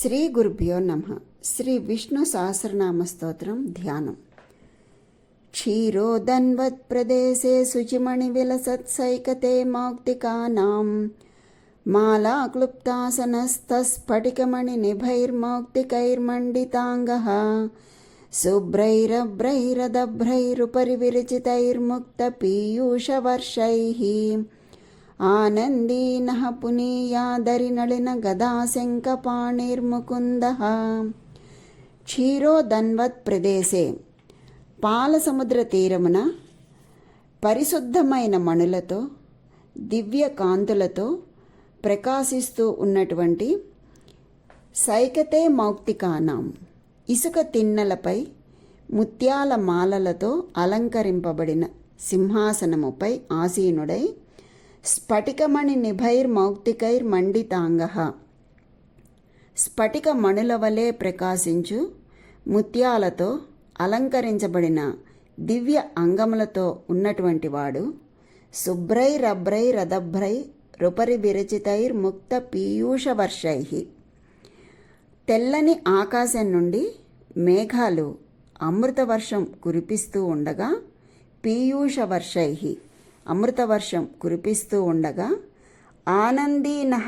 శ్రీ గురుభ్యో నమ. శ్రీ విష్ణు సహస్రనామ స్తోత్రం ధ్యానం. క్షీరోదన్వత్ప్రదేశే శుచిమణివిలసత్సైకతే మౌక్తికానాం. మాలాక్లుప్తాసనస్తస్ఫటికమణినిభైర్మౌక్తికైర్మండితాంగः శుభ్రైరభ్రైరదభ్రైరుపరి విరచితైర్ముక్తపీయూషవర్షైः आनन्दीनः पुनीयादरिनलिनगदाशङ्कपाणिर्मुकुन्दः क्षीरोदन्वत्प्रदेशे పాల సముద్ర తీరమున పరిశుద్ధమైన మణులతో దివ్య కాంతులతో ప్రకాశిస్తూ ఉన్నటువంటి సైకతే మౌక్తికానాం ఇసుక తిన్నెలపై ముత్యాల మాలలతో అలంకరింపబడిన సింహాసనముపై ఆసీనుడై స్ఫటికమణి నిభైర్ మౌక్తికైర్ మండితాంగ స్ఫటిక మణుల వలె ప్రకాశించు ముత్యాలతో అలంకరించబడిన దివ్య అంగములతో ఉన్నటువంటి వాడు శుభ్రై రభ్రై రదభ్రై రుపరి విరచితైర్ ముక్త పీయూష వర్షై తెల్లని ఆకాశం నుండి మేఘాలు అమృతవర్షం కురిపిస్తూ ఉండగా పీయూష వర్షై అమృతవర్షం కురిపిస్తూ ఉండగా ఆనందీనః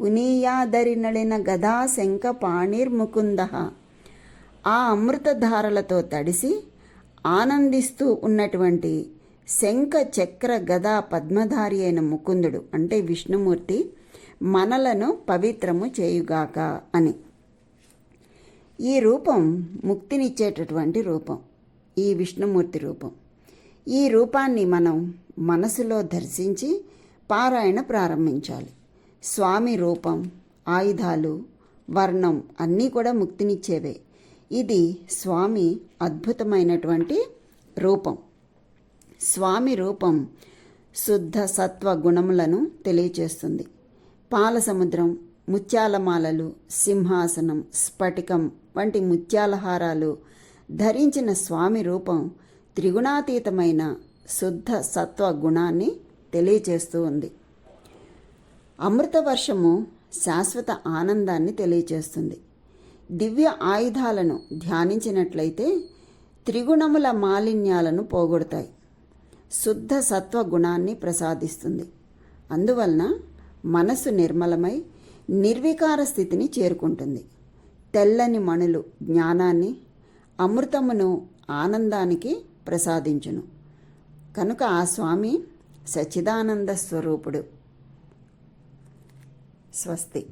పునీయాదరినళిన గదా శంఖ పాణిర్ముకుంద. ఆ అమృతధారలతో తడిసి ఆనందిస్తూ ఉన్నటువంటి శంఖ చక్ర గదా పద్మధారి అయిన ముకుందుడు అంటే విష్ణుమూర్తి మనలను పవిత్రము చేయుగాక అని. ఈ రూపం ముక్తినిచ్చేటటువంటి రూపం ఈ విష్ణుమూర్తి రూపం. ఈ రూపాన్ని మనం మనసులో దర్శించి పారాయణ ప్రారంభించాలి. స్వామి రూపం ఆయుధాలు వర్ణం అన్నీ కూడా ముక్తినిచ్చేవే. ఇది స్వామి అద్భుతమైనటువంటి రూపం. స్వామి రూపం శుద్ధ సత్వ గుణములను తెలియచేస్తుంది. పాల సముద్రం ముత్యాలమాలలు సింహాసనం స్ఫటికం వంటి ముత్యాలహారాలు ధరించిన స్వామి రూపం త్రిగుణాతీతమైన శుద్ధ సత్వ గుణాన్ని తెలియజేస్తూ ఉంది. అమృత వర్షము శాశ్వత ఆనందాన్ని తెలియజేస్తుంది దివ్య ఆయుధాలను ధ్యానించినట్లయితే త్రిగుణముల మాలిన్యాలను పోగొడతాయి. శుద్ధ సత్వ గుణాన్ని ప్రసాదిస్తుంది. అందువలన మనసు నిర్మలమై నిర్వికార స్థితిని చేరుకుంటుంది. తెల్లని మణులు జ్ఞానాన్ని అమృతమును ఆనందానికి ప్రసాదించును. కనుక ఆ స్వామి సచ్చిదానంద స్వరూపుడు. స్వస్తి.